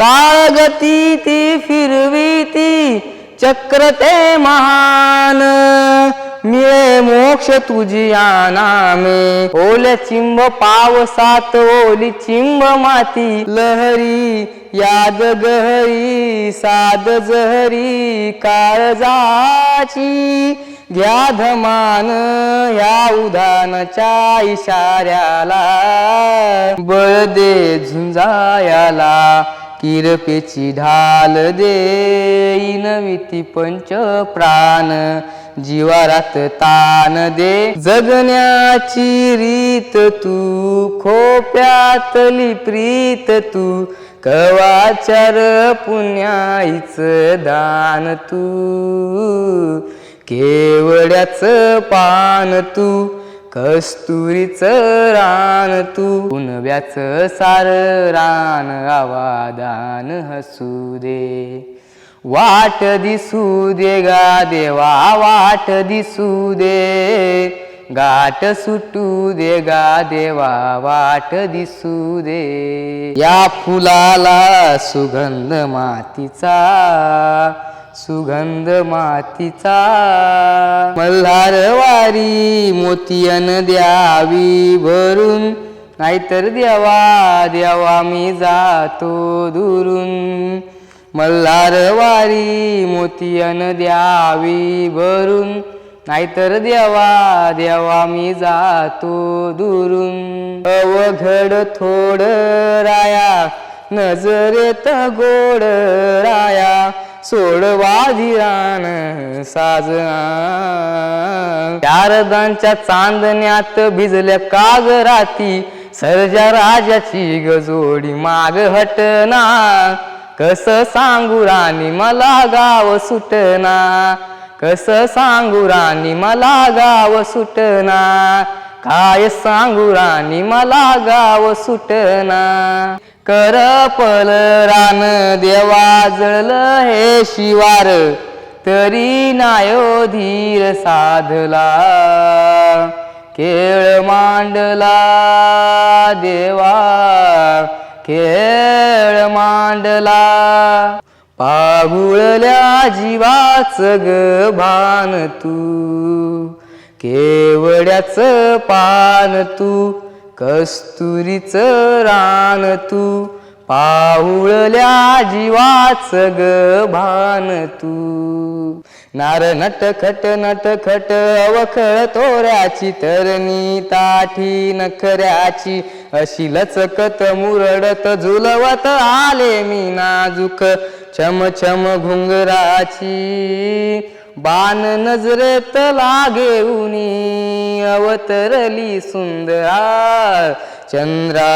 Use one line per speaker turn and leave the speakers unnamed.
काळ गती ती फिरवी ती चक्र ते महान. मिळे मोक्ष तुझी नामे. ओल चिंब पावसात ओली चिंब माती. लहरी याद गहरी साद जहरी काळजाची घ्या धमान या उदानच्या इशाऱ्याला. बळ दे झुंजायाला. किरपेची ढाल दे विती पंच प्राण जीवारात तान दे. जगण्याची रीत तू खोप्यातली प्रीत तू कवाचार पुण्याईच दान तू केवड्याच पान तू कस्तुरीच रान तू. पुनव्याच सार रान आवादान हसू दे. वाट दिसू दे गा देवा वाट दिसू दे. गाठ सुटू दे गा देवा वाट दिसू दे. या फुलाला सुगंध मातीचा. सुगंध मातीचा. मल्हार वारी मोतियन द्यावी भरून. नाहीतर देवा देवा मी जातो दुरून. मल्हारवारी मोतियन द्यावी भरून. नाहीतर देवा देवा मी जातो दुरून. अवघड थोड राया नजरेत गोड राया. सोडवा धिराण साज शारदांच्या चांदण्यात भिजल्या कागराती सर्जा राजाची गजोडी माग हटना. कस सांगू राणी मला गाव सुटना. कस सांगू राणी मला गाव सुटना. काय सांगू राणी मला गाव सुटना. करपल रान देवा जळलं हे शिवार. तरी नायो धीर साधला. केळ मांडला देवा. खेळ मांडला. पागुळल्या जीवाच ग भान तू. केवड्याच पान तू कस्तुरीच रान तू पाहुळल्या जीवाच ग भान तू. नार नट खट नट खट अवखळ तोऱ्याची तरणी ताठी नखऱ्याची अशी लचकत मुरडत झुलवत आले मी नाजुक छम छम घुंगराची. बाण नजरेत लागेऊनी अवतरली सुंदरा चंद्रा.